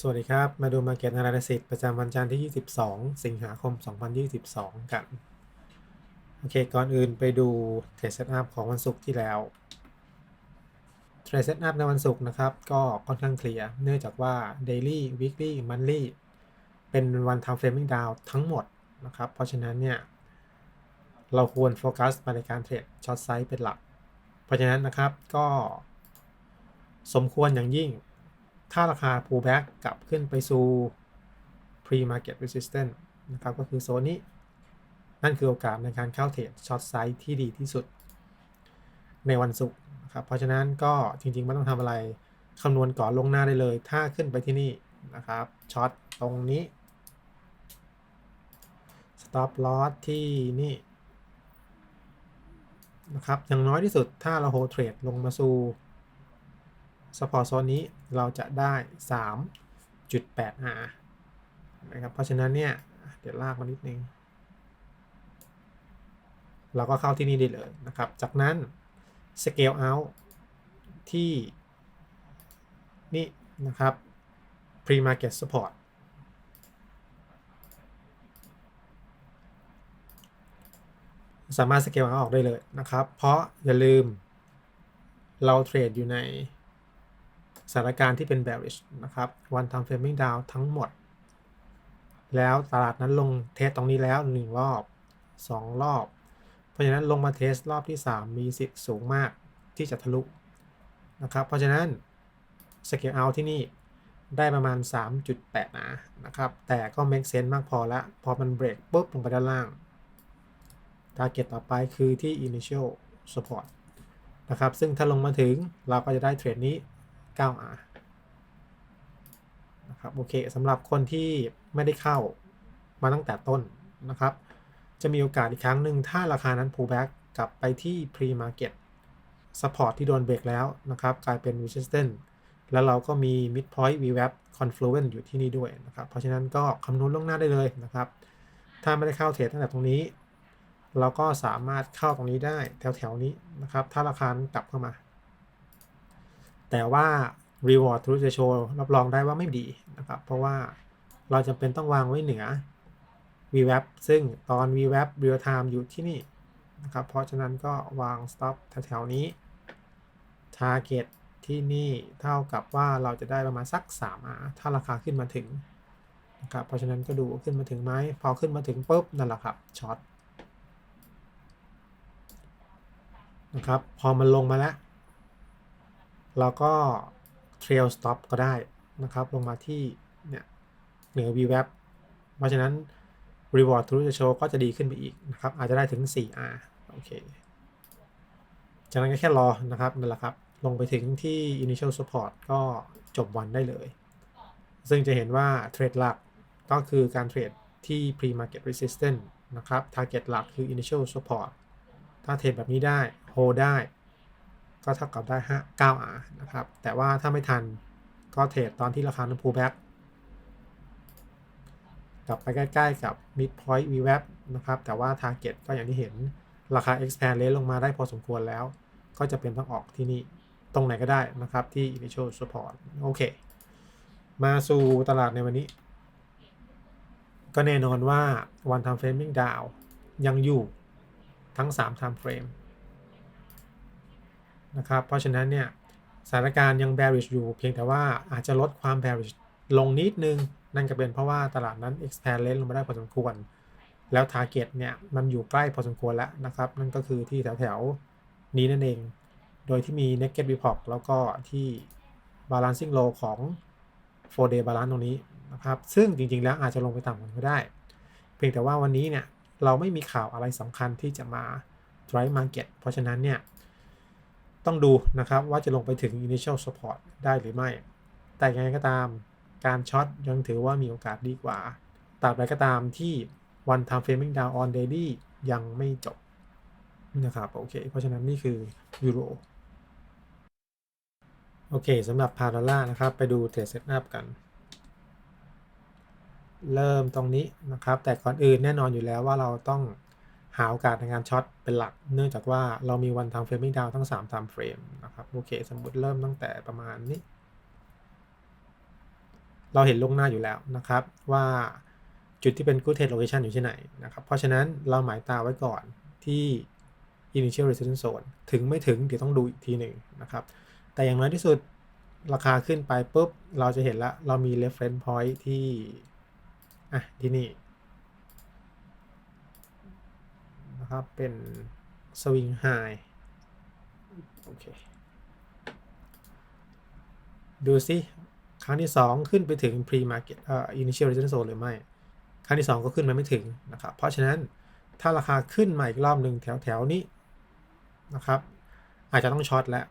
สวัสดีครับ มาดู Market Analysis ประจำวันจันทร์ที่ 22 สิงหาคม 2022 กัน โอเค ก่อนอื่นไปดู Trade Setup ของวันศุกร์ที่แล้ว Trade Setup ในวันศุกร์นะครับ ก็ค่อนข้างเคลียร์ เนื่องจากว่า Daily Weekly Monthly เป็นวัน Time Framing Down ทั้งหมดนะครับ เพราะฉะนั้นเนี่ย เราควรโฟกัสมาในการเทรดช็อตไซส์เป็นหลัก เพราะฉะนั้นนะครับก็สมควรอย่างยิ่ง ถ้าราคา pullback กลับขึ้นไปสู่ pre market resistance นะครับก็คือโซนนี้ นั่นคือโอกาสในการเข้าเทรดช็อตไซส์ที่ดีที่สุด ในวันศุกร์นะครับเพราะฉะนั้นก็จริงๆ ไม่ต้องทำอะไรคำนวณก่อนลงหน้าได้เลย ถ้าขึ้นไปที่นี่นะครับช็อตตรงนี้ stop loss ที่นี่นะครับอย่างน้อยที่สุดถ้าเราโฮเทรดลงมาสู่ สปอร์ตโซนนี้เราจะได้ 3.8 R นะครับ เพราะฉะนั้นเนี่ย เดี๋ยวลากมานิดนึง เราก็เข้าที่นี่ได้เลยนะครับ จากนั้น scale out ที่นี่นะครับ pre market support สามารถสเกลเอาออกได้เลยนะครับ เพราะอย่าลืมเราเทรดอยู่ใน สถานการณ์ที่เป็น bearish นะครับ one time framing down ทั้งหมด แล้วตลาดนั้นลงเทสตรงนี้แล้ว 1 รอบ 2 รอบ เพราะฉะนั้นลงมาเทสรอบที่ 3 มีสิทธิ์สูงมากที่จะทะลุนะครับ เพราะฉะนั้นสเกลเอาที่นี่ได้ประมาณ 3.8 นะนะครับ แต่ก็ make sense มากพอแล้วพอมันเบรกปุ๊บลงไปด้านล่าง target ต่อไปคือที่ initial support นะครับ ซึ่งถ้าลงมาถึงเราก็จะได้เทรดนี้ 9R นะครับโอเคสำหรับคนที่ไม่ได้เข้ามาตั้งแต่ต้นนะครับ จะมีโอกาสอีกครั้งหนึ่งถ้าราคานั้น pullback กลับไปที่ pre market support ที่โดนเบรกแล้วนะครับ กลายเป็น resistance แล้วเราก็มี midpoint VWAP confluence อยู่ที่นี่ด้วยนะครับ เพราะฉะนั้นก็คำนวณล่วงหน้าได้เลยนะครับ ถ้าไม่ได้เข้าเทรดตั้งแต่ตรงนี้ เราก็สามารถเข้าตรงนี้ได้แถวๆนี้นะครับ ถ้าราคากลับเข้ามา แต่ว่า reward to ratio รับรองได้ว่าไม่ดีนะครับ เพราะว่าเราจำเป็นต้องวางไว้เหนือ VWAP ซึ่งตอน VWAP real time อยู่ที่นี่นะครับ เพราะฉะนั้นก็วาง stop แถวๆนี้ target ที่นี่เท่ากับว่าเราจะได้ประมาณสัก 3R ถ้าราคาขึ้นมาถึงนะครับเพราะฉะนั้นก็ดูขึ้นมาถึงไหมพอขึ้นมาถึงปุ๊บนั่นแหละครับช็อตนะครับพอมันลงมาแล้ว เราก็ trail stop ก็ได้นะครับ ลงมาที่เนี่ยเหนือ VWAP เพราะฉะนั้น reward to the show ก็จะดีขึ้นไปอีกนะครับ อาจจะได้ถึง 4R โอเค จากนั้นก็แค่รอนะครับนั่นแหละครับ ลงไปถึงที่ initial support ก็จบวันได้เลย ซึ่งจะเห็นว่าเทรดหลักก็คือการเทรดที่ pre market resistance นะครับ target หลักคือ initial support ถ้าเทรดแบบนี้ได้โฮได้ ก็เท่ากับได้5 9 R นะครับ แต่ว่าถ้าไม่ทันก็เทรดตอนที่ราคานั้น pullback กลับไปใกล้ๆกับ midpoint VWAP นะครับ แต่ว่า target ก็อย่างที่เห็นราคา expand rate ลงมาได้พอสมควรแล้ว ก็จะเป็นต้องออกที่นี่ตรงไหนก็ได้นะครับที่ initial support โอเค มาสู่ตลาดในวันนี้ ก็แน่นอนว่า one time framing down ยังอยู่ทั้ง 3 time frame นะครับ เพราะฉะนั้นเนี่ยสถานการณ์ยัง bearish อยู่ เพียงแต่ว่าอาจจะลดความ bearish ลงนิดนึง นั่นก็เป็นเพราะว่าตลาดนั้น expand range ลงมาได้พอสมควร แล้ว target เนี่ยมันอยู่ใกล้พอสมควรแล้วนะครับ นั่นก็คือที่แถวๆ นี้นั่นเอง โดยที่มี naked report แล้วก็ที่ balancing low ของ 4 day balance ตรงนี้นะครับ ซึ่งจริงๆ แล้วอาจจะลงไปต่ำกว่านี้ก็ได้ เพียงแต่ว่าวันนี้เนี่ยเราไม่มีข่าวอะไรสำคัญที่จะมา drive market เพราะฉะนั้นเนี่ย ต้องดูนะครับว่าจะลงไปถึง initial support ได้หรือไม่ แต่ยังไงก็ตามการช็อตยังถือว่ามีโอกาสดีกว่าตราบใดก็ตามที่ one time framing down on daily ยังไม่จบนะครับโอเค เพราะฉะนั้นนี่คือยูโรโอเคสำหรับพาราล่านะครับ ไปดูเทรดเซตอัพกัน เริ่มตรงนี้นะครับ แต่ก่อนอื่นแน่นอนอยู่แล้วว่าเราต้อง หาโอกาสในการช็อตเป็นหลัก เนื่องจากว่าเรามีวันทำเฟรมมิ่งดาวทั้ง3 time frame นะครับโอเค สมมติเริ่มตั้งแต่ประมาณนี้ เราเห็นล่วงหน้าอยู่แล้วนะครับ ว่าจุดที่เป็น good trade location อยู่ที่ไหนนะครับ เพราะฉะนั้นเราหมายตาไว้ก่อนที่ initial resistance zone ถึงไม่ถึงเดี๋ยวต้องดูอีกทีหนึ่งนะครับ แต่อย่างน้อยที่สุดราคาขึ้นไปปุ๊บ เราจะเห็นละเรามี reference point ที่ อะ ที่นี่ นะครับ เป็น swing high โอเค ดูสิ ครั้งที่ 2 ขึ้นไปถึง pre market เอ่อ initial resistance zone หรือไม่ ครั้งที่ 2 ก็ขึ้นมาไม่ถึงนะครับ เพราะฉะนั้นถ้าราคาขึ้นมาอีกรอบหนึ่งแถวแถวนี้นะครับ อาจจะต้องช็อตแล้ว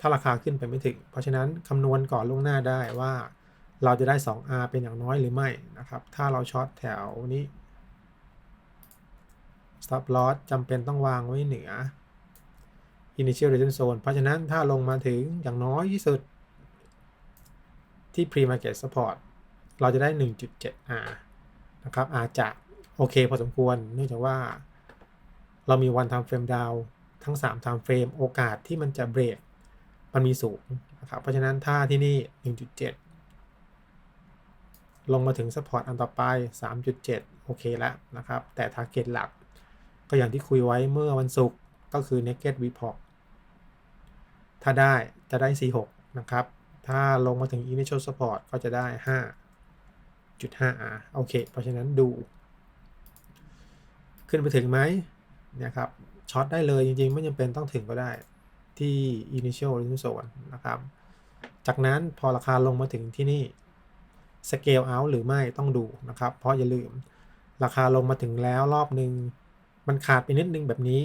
ถ้าราคาขึ้นไปไม่ถึง เพราะฉะนั้นคำนวณก่อนล่วงหน้าได้ว่าเราจะได้ 2R เป็นอย่างน้อยหรือไม่นะครับ ถ้าเราช็อตแถวนี้ stop loss จำเป็นต้องวางไว้เหนือ initial resistance zone เพราะฉะนั้นถ้าลงมาถึงอย่างน้อยที่สุด ที่ pre market support เราจะได้ 1.7R นะครับ อาจจะโอเคพอสมควร เนื่องจากว่า เรามี one time frame down ทั้ง3 time frame โอกาสที่มันจะเบรกมันมีสูงนะครับ เพราะฉะนั้นถ้าที่นี่ 1.7 ลงมาถึง support อันต่อไป 3.7 โอเคแล้วนะครับ แต่ target หลัก ก็อย่างที่คุยไว้เมื่อวันศุกร์ก็คือ naked report ถ้าได้จะได้ C6 นะครับ ถ้าลงมาถึง initial support ก็จะได้ 5.5R โอเค เพราะฉะนั้นดู ขึ้นไปถึงไหมเนี่ยครับช็อตได้เลยจริงๆ ไม่จำเป็นต้องถึงก็ได้ที่ initial resistance zone นะครับ จากนั้นพอราคาลงมาถึงที่นี่ scale out หรือไม่ต้องดูนะครับ เพราะอย่าลืมราคาลงมาถึงแล้วรอบหนึ่ง มันขาดไปนิดนึงแบบนี้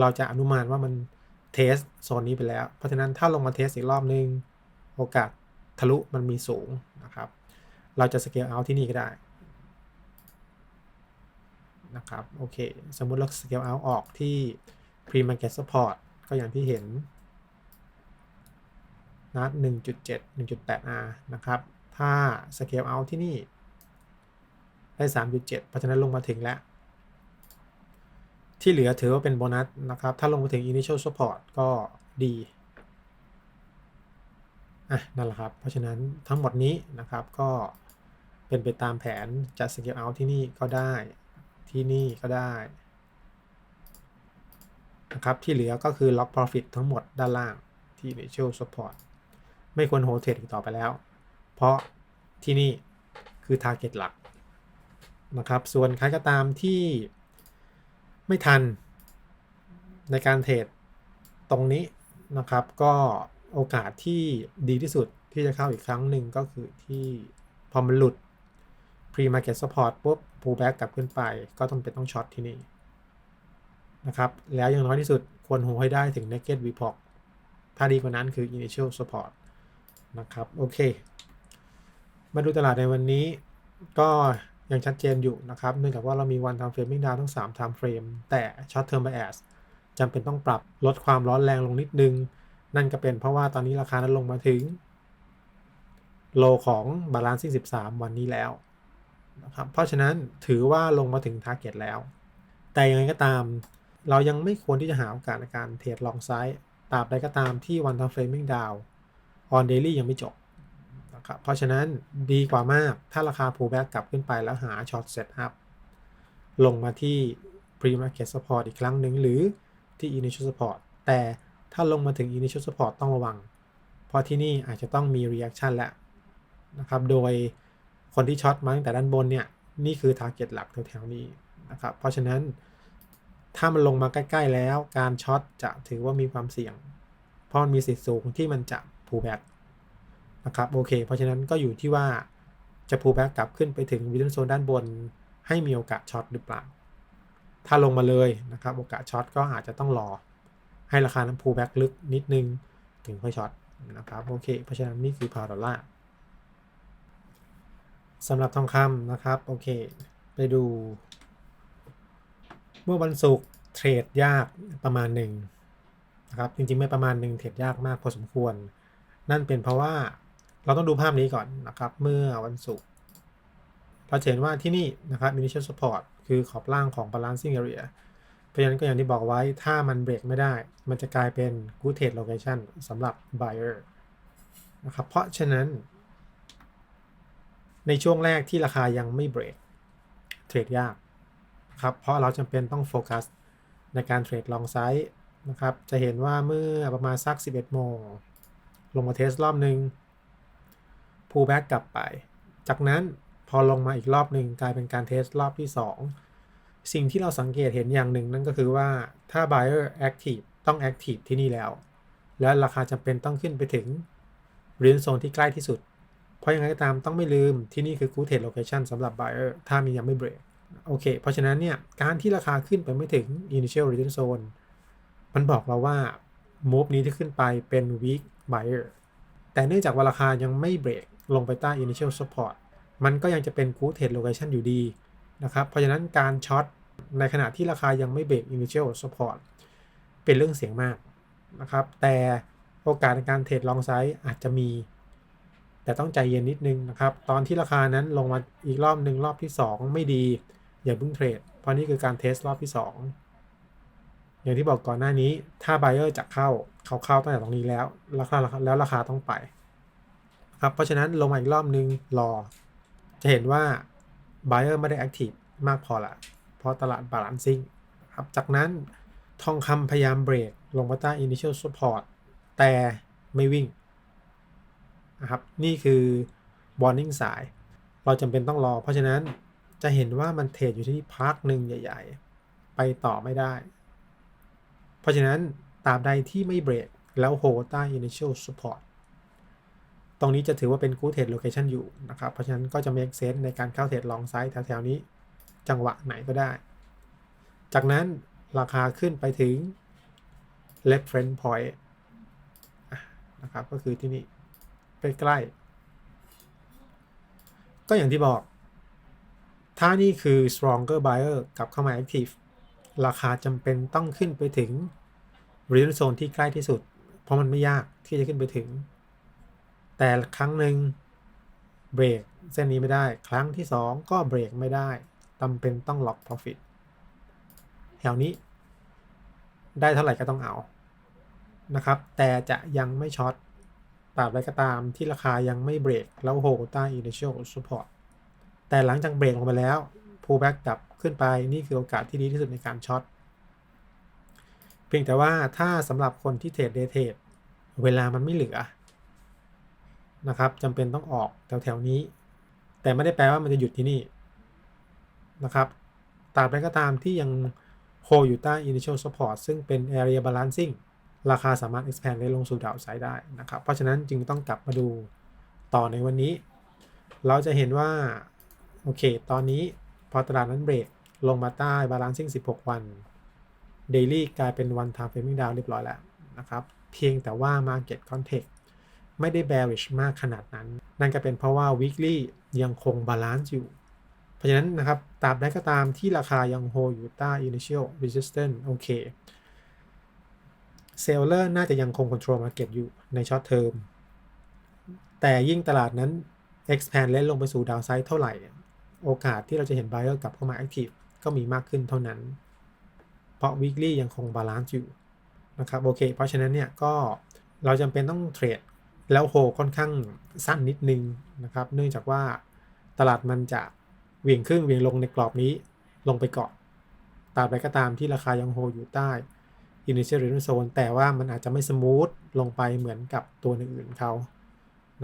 เราจะอนุมานว่ามันเทสโซนนี้ไปแล้ว เพราะฉะนั้นถ้าลงมาเทสอีกรอบนึง โอกาสทะลุมันมีสูงนะครับ เราจะ scale out ที่นี่ก็ได้นะครับโอเค สมมุติเรา scale out ออกที่ pre market support ก็อย่างที่เห็นนัด1.7 1.8R นะครับ ถ้า scale out ที่นี่ ได้ 3.7 เพราะฉะนั้นลงมาถึงแล้ว ที่เหลือถือว่าเป็นโบนัสนะครับ ถ้าลงมาถึง initial support ก็ดีอะนั่นแหละครับ เพราะฉะนั้นทั้งหมดนี้นะครับก็เป็นไปตามแผนจะ scale out ที่นี่ก็ได้ที่นี่ก็ได้นะครับที่เหลือก็คือ lock profit ทั้งหมดด้านล่างที่ initial support ไม่ควรโฮเทรดอีกต่อไปแล้ว เพราะที่นี่คือ target หลักนะครับ ส่วนใครก็ตามที่ ไม่ทันในการเทรดตรงนี้นะครับ ก็โอกาสที่ดีที่สุดที่จะเข้าอีกครั้งหนึ่งก็คือที่พอมันหลุด pre market support ปุ๊บ pull back กลับขึ้นไป ก็ต้องเป็นต้องช็อตที่นี่นะครับ แล้วอย่างน้อยที่สุดควรโฮให้ได้ถึง naked report ถ้าดีกว่านั้นคือ initial support นะครับ โอเค มาดูตลาดในวันนี้ก็ ยังชัดเจนอยู่นะครับ เนื่องจากว่าเรามี one time framing down ทั้ง3 time frame แต่ short term bias จำเป็นต้องปรับลดความร้อนแรงลงนิดนึง นั่นก็เป็นเพราะว่าตอนนี้ราคานั้นลงมาถึง โลของ balancing 13 วันนี้แล้วนะครับเพราะฉะนั้นถือว่าลงมาถึง target แล้ว แต่ยังไงก็ตาม เรายังไม่ควรที่จะหาโอกาสในการเทรดลองไซด์ตราบใดก็ตามที่ one time framing down on daily ยังไม่จบ เพราะฉะนั้นดีกว่ามากถ้าราคา pullback กลับขึ้นไปแล้วหา short set up ลงมาที่ pre market support อีกครั้งหนึ่งหรือที่ initial support แต่ถ้าลงมาถึง initial support ต้องระวัง เพราะที่นี่อาจจะต้องมี reaction แล้วนะครับ โดยคนที่ช็อตมาตั้งแต่ด้านบนเนี่ย นี่คือ target หลักแถวๆนี้นะครับ เพราะฉะนั้นถ้ามันลงมาใกล้ ๆ แล้วการช็อตจะถือว่ามีความเสี่ยง เพราะมันมีสิทธิ์สูงที่มันจะ pullback นะครับโอเค เพราะฉะนั้นก็อยู่ที่ว่าจะ pullback กลับขึ้นไปถึงวิดโซนด้านบน ให้มีโอกาสช็อตหรือเปล่า ถ้าลงมาเลยนะครับโอกาสช็อตก็อาจจะต้องรอ ให้ราคานั้น pullback ลึกนิดนึงถึงค่อยช็อตนะครับโอเค เพราะฉะนั้นนี่คือพาวดอลลาร์สำหรับทองคำนะครับโอเค ไปดู เมื่อวันศุกร์เทรดยากประมาณหนึ่งนะครับจริงๆไม่ประมาณหนึ่งเทรดยากมากพอสมควร นั่นเป็นเพราะว่า เราต้องดูภาพนี้ก่อนนะครับ เมื่อวันศุกร์เราเห็นว่าที่นี่นะครับ initial support คือขอบล่างของ balancing area เพราะฉะนั้นก็อย่างที่บอกไว้ถ้ามันเบรกไม่ได้ มันจะกลายเป็น good trade location สำหรับ buyer นะครับ เพราะฉะนั้น ในช่วงแรกที่ราคายังไม่เบรกเทรดยากครับเพราะเราจำเป็นต้องโฟกัสในการเทรดลองไซส์นะครับ จะเห็นว่าเมื่อประมาณสัก 11 โมง ลงมาเทสรอบหนึ่ง pull back กลับไป จากนั้นพอลงมาอีกรอบหนึ่งกลายเป็นการเทสรอบที่ 2 สิ่งที่เราสังเกตเห็นอย่างหนึ่งนั่นก็คือว่าถ้า buyer active ต้อง active ที่นี่แล้ว และราคาจำเป็นต้องขึ้นไปถึง r e นโซนที่ใกล้ที่สุด เพราะยังไงก็ตามต้องไม่ลืมที่นี่คือ good trade location สำหรับ buyer ถ้ามียังไม่เบรกโอเค เพราะฉะนั้นเนี่ย การที่ราคาขึ้นไปไม่ถึง initial resistance zone มันบอกเราว่า move นี้ที่ขึ้นไปเป็น weak buyer แต่เนื่องจากว่าราคายังไม่เบรก ลงไปใต้ initial support มันก็ยังจะเป็น good trade location อยู่ดีนะครับ เพราะฉะนั้นการช็อตในขณะที่ราคายังไม่เบรก initial support เป็นเรื่องเสี่ยงมากนะครับ แต่โอกาสในการเทรดลองไซส์อาจจะมี แต่ต้องใจเย็นนิดนึงนะครับ ตอนที่ราคานั้นลงมาอีกรอบหนึ่งรอบที่ 2 ไม่ดี อย่าเพิ่งเทรด เพราะนี่คือการเทสรอบที่ 2 อย่างที่บอกก่อนหน้านี้ ถ้า buyer จะเข้าเขาเข้าตั้งแต่ตรงนี้แล้วราคาแล้วราคาต้องไป ครับเพราะฉะนั้นลงมาอีกรอบนึงรอ จะเห็นว่า buyer ไม่ได้ active มากพอละเพราะตลาด balancing ครับจากนั้นทองคำพยายามเบรกลงมาใต้ initial support แต่ไม่วิ่งนะครับนี่คือ warning สาย เราจำเป็นต้องรอ เพราะฉะนั้นจะเห็นว่ามันเทรดอยู่ที่พักหนึ่งใหญ่ ๆ ไปต่อไม่ได้ เพราะฉะนั้นตาบใดที่ไม่เบรกแล้วโฮใต้ initial support ตรงนี้จะถือว่าเป็น good trade location อยู่นะครับ เพราะฉะนั้นก็จะ make sense ในการเข้าเทรดลองไซด์แถวๆนี้ จังหวะไหนก็ได้ จากนั้นราคาขึ้นไปถึง reference point นะครับก็คือที่นี่ใกล้ๆก็อย่างที่บอก ถ้านี่คือ stronger buyer กลับเข้ามา active ราคาจำเป็นต้องขึ้นไปถึง resistance zone ที่ใกล้ที่สุด เพราะมันไม่ยากที่จะขึ้นไปถึง แต่ครั้งหนึ่งเบรกเส้นนี้ไม่ได้ ครั้งที่ 2 ก็เบรกไม่ได้จำเป็นต้อง lock profit แถวนี้ ได้เท่าไหร่ก็ต้องเอานะครับ แต่จะยังไม่ช็อตตราบใดก็ตามที่ราคายังไม่เบรกแล้วโฮใต้ initial support แต่หลังจากเบรกลงไปแล้ว pull back กลับขึ้นไปนี่คือโอกาสที่ดีที่สุดในการช็อตเพียงแต่ว่าถ้าสำหรับคนที่เทรดเดย์เทรดเวลามันไม่เหลือ นะครับจำเป็นต้องออกแถวๆนี้ แต่ไม่ได้แปลว่ามันจะหยุดที่นี่นะครับตราบใดก็ตามที่ยังโฮอยู่ใต้ initial support ซึ่งเป็น area balancing ราคาสามารถ expand ได้ลงสู่ดาวไซด์ได้นะครับ เพราะฉะนั้นจึงต้องกลับมาดูต่อในวันนี้ เราจะเห็นว่า โอเค ตอนนี้พอตลาดนั้นเบรกลงมาใต้ balancing 16 วัน daily กลายเป็น one time framing down เรียบร้อยแล้วนะครับ เพียงแต่ว่า market context ไม่ได้ bearish มากขนาดนั้น นั่นก็เป็นเพราะว่า weekly ยังคง balance อยู่ เพราะฉะนั้นนะครับตราบใดก็ตามที่ราคายังโฮอยู่ใต้ initial resistance โอเคเซลเลอร์น่าจะยังคง control market อยู่ในช็อตเทอมแต่ยิ่งตลาดนั้น expand เล่นลงไปสู่ดาวไซด์เท่าไหร่ โอกาสที่เราจะเห็น buyer กลับเข้ามา active ก็มีมากขึ้นเท่านั้น เพราะ weekly ยังคง balance อยู่นะครับโอเค เพราะฉะนั้นเนี่ยก็เราจำเป็นต้องเทรด แล้วโฮค่อนข้างสั้นนิดนึงนะครับ เนื่องจากว่าตลาดมันจะเวียงขึ้นเวียงลงในกรอบนี้ลงไปก่อนตราบใดก็ตามที่ราคายังโฮอยู่ใต้ initial resistance zone แต่ว่ามันอาจจะไม่สมูทลงไปเหมือนกับตัวอื่นๆเขา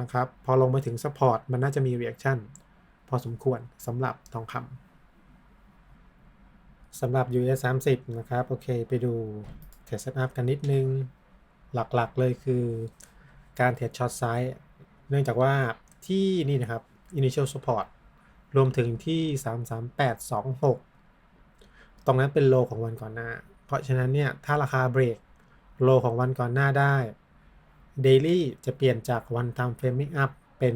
นะครับ พอลงไปถึง support มันน่าจะมี reaction พอสมควรสำหรับทองคำสำหรับ US 30 นะครับ โอเค ไปดูเทรดเซตอัพกันนิดนึง หลักๆเลยคือ การเทรดช็อตไซส์เนื่องจากว่าที่นี่นะครับ initial support รวมถึงที่ 33826 ตรงนั้นเป็นโลของวันก่อนหน้า เพราะฉะนั้นเนี่ย ถ้าราคาเบรกโลของวันก่อนหน้าได้ Daily จะเปลี่ยนจาก One Time Framing Up เป็น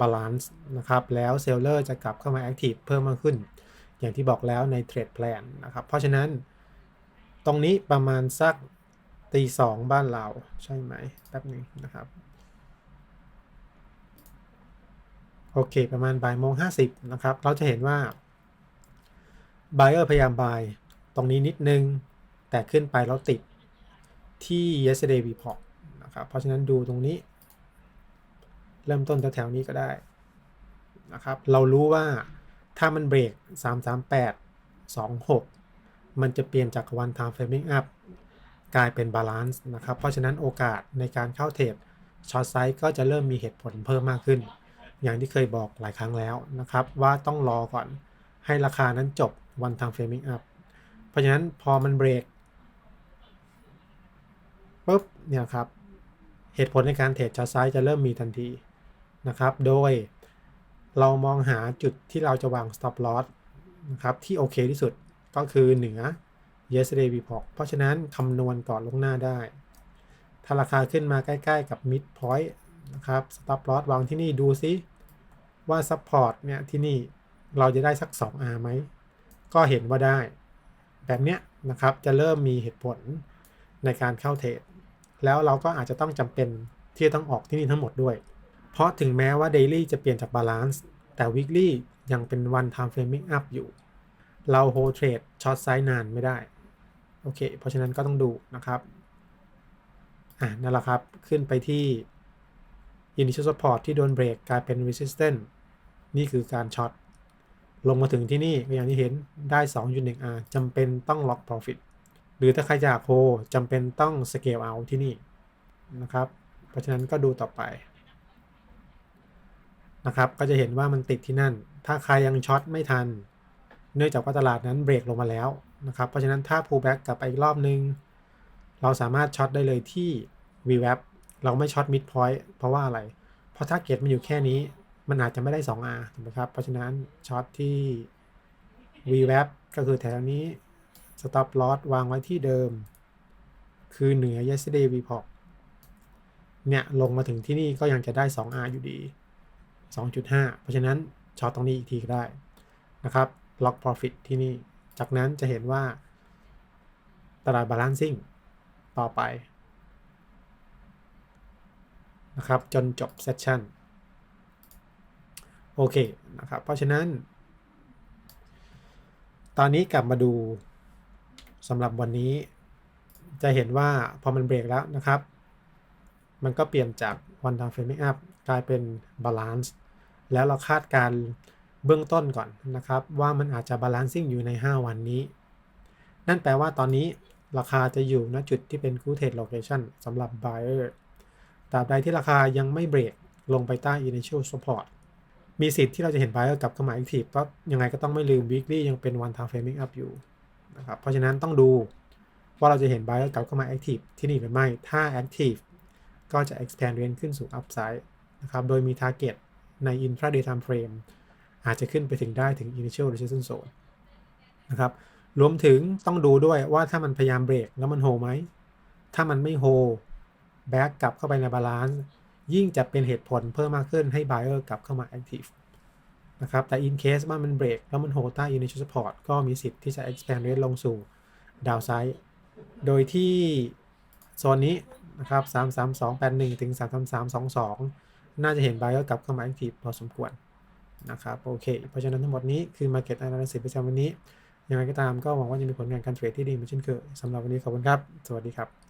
Balance นะครับ แล้วเซลเลอร์จะกลับเข้ามา Active เพิ่มมากขึ้น อย่างที่บอกแล้วใน Trade Plan นะครับ เพราะฉะนั้นตรงนี้ประมาณสัก ตีสองบ้านเราใช่ไหมแป๊บนึงนะครับ โอเค ประมาณบ่ายโมงห้าสิบนะครับ เราจะเห็นว่า buyer พยายาม buy ตรงนี้นิดนึง แต่ขึ้นไปแล้วติดที่ yesterday report นะครับ เพราะฉะนั้นดูตรงนี้ เริ่มต้นแถวๆนี้ก็ได้นะครับ เรารู้ว่าถ้ามันเบรก 338 26 มันจะเปลี่ยนจาก one time framing up กลายเป็นบาลานซ์นะครับ เพราะฉะนั้นโอกาสในการเข้าเทรดช็อตไซส์ก็จะเริ่มมีเหตุผลเพิ่มมากขึ้น อย่างที่เคยบอกหลายครั้งแล้วนะครับ ว่าต้องรอก่อนให้ราคานั้นจบ one time framing up เพราะฉะนั้นพอมันเบรกปุ๊บเนี่ยครับเหตุผลในการเทรดช็อตไซส์จะเริ่มมีทันทีนะครับ โดยเรามองหาจุดที่เราจะวาง stop loss นะครับที่โอเคที่สุดก็คือเหนือ yesterday v p o เพราะฉะนั้นคำนวณก่อนลงหน้าได้ ถ้าราคาขึ้นมาใกล้ๆกับ mid point นะครับ stop loss วางที่นี่ดูซิว่า support เนี่ยที่นี่เราจะได้สัก 2R ไหม ก็เห็นว่าได้ แบบเนี้ยนะครับจะเริ่มมีเหตุผลในการเข้าเทรดแล้วเราก็อาจจะต้องจำเป็นที่จะต้องออกที่นี่ทั้งหมดด้วย เพราะถึงแม้ว่า daily จะเปลี่ยนจาก balance แต่ weekly ยังเป็น one time framing up อยู่ เรา hold trade short size นานไม่ได้ โอเค เพราะฉะนั้นก็ต้องดูนะครับ อะนั่นแหละครับ ขึ้นไปที่ initial support ที่โดนเบรกกลายเป็น resistance นี่คือการช็อต ลงมาถึงที่นี่ก็อย่างที่เห็นได้ 2.1R จำเป็นต้อง lock profit หรือถ้าใครอยากโฮจำเป็นต้อง scale out ที่นี่นะครับ เพราะฉะนั้นก็ดูต่อไปนะครับก็จะเห็นว่ามันติดที่นั่น ถ้าใครยังช็อตไม่ทัน เนื่องจากว่าตลาดนั้นเบรกลงมาแล้ว นะครับ เพราะฉะนั้นถ้า pullback กลับไปอีกรอบนึง เราสามารถช็อตได้เลยที่ VWAP เราไม่ช็อต mid point เพราะว่าอะไร เพราะถ้าเกตมันอยู่แค่นี้ มันอาจจะไม่ได้ 2R ถูกไหมครับ เพราะฉะนั้นช็อตที่ VWAP ก็คือแถวนี้ stop loss วางไว้ที่เดิม คือเหนือ yesterday VPOC เนี่ย ลงมาถึงที่นี่ก็ยังจะได้ 2R อยู่ดี 2.5 เพราะฉะนั้นช็อตตรงนี้อีกทีก็ได้นะครับ lock profit ที่นี่ จากนั้นจะเห็นว่าตลาด balancing ต่อไปนะครับ จนจบ session โอเคนะครับ เพราะฉะนั้น ตอนนี้กลับมาดูสำหรับวันนี้ จะเห็นว่าพอมันเบรกแล้วนะครับ มันก็เปลี่ยนจาก one time framing up กลายเป็น balance แล้วเราคาดการ เบื้องต้นก่อนนะครับ ว่ามันอาจจะ balancing อยู่ใน 5 วันนี้ นั่นแปลว่าตอนนี้ราคาจะอยู่ณจุดที่เป็น good trade location สำหรับ buyer ตราบใดที่ราคายังไม่เบรกลงไปใต้ initial support มีสิทธิ์ที่เราจะเห็น buyer กลับเข้ามา active ก็ยังไงก็ต้องไม่ลืม weekly ยังเป็น one time framing up อยู่นะครับเพราะฉะนั้นต้องดูว่าเราจะเห็น buyer กลับเข้ามา active ที่นี่หรือไม่ ถ้า active ก็จะ expand range ขึ้นสู่ upside นะครับ โดยมี target ใน intraday time frame อาจจะขึ้นไปถึงได้ถึง initial resistance zone นะครับ รวมถึงต้องดูด้วยว่าถ้ามันพยายามเบรกแล้วมันโฮไหม ถ้ามันไม่โฮแบ็กกลับเข้าไปในบาลานซ์ยิ่งจะเป็นเหตุผลเพิ่มมากขึ้นให้ buyer กลับเข้ามา active นะครับ แต่ in case ว่ามันเบรกแล้วมันโฮใต้ initial support ก็มีสิทธิ์ที่จะ expand rate ลงสู่ downside โดยที่โซนนี้นะครับ 33281 ถึง 33322 น่าจะเห็น buyer กลับเข้ามา active พอสมควร นะครับโอเค เพราะฉะนั้นทั้งหมดนี้คือ market analysis ประจำวันนี้ยังไงก็ตามก็หวังว่าจะมีผลงานการเทรดที่ดีเหมือนเช่นเคยสำหรับวันนี้ขอบคุณครับ สวัสดีครับ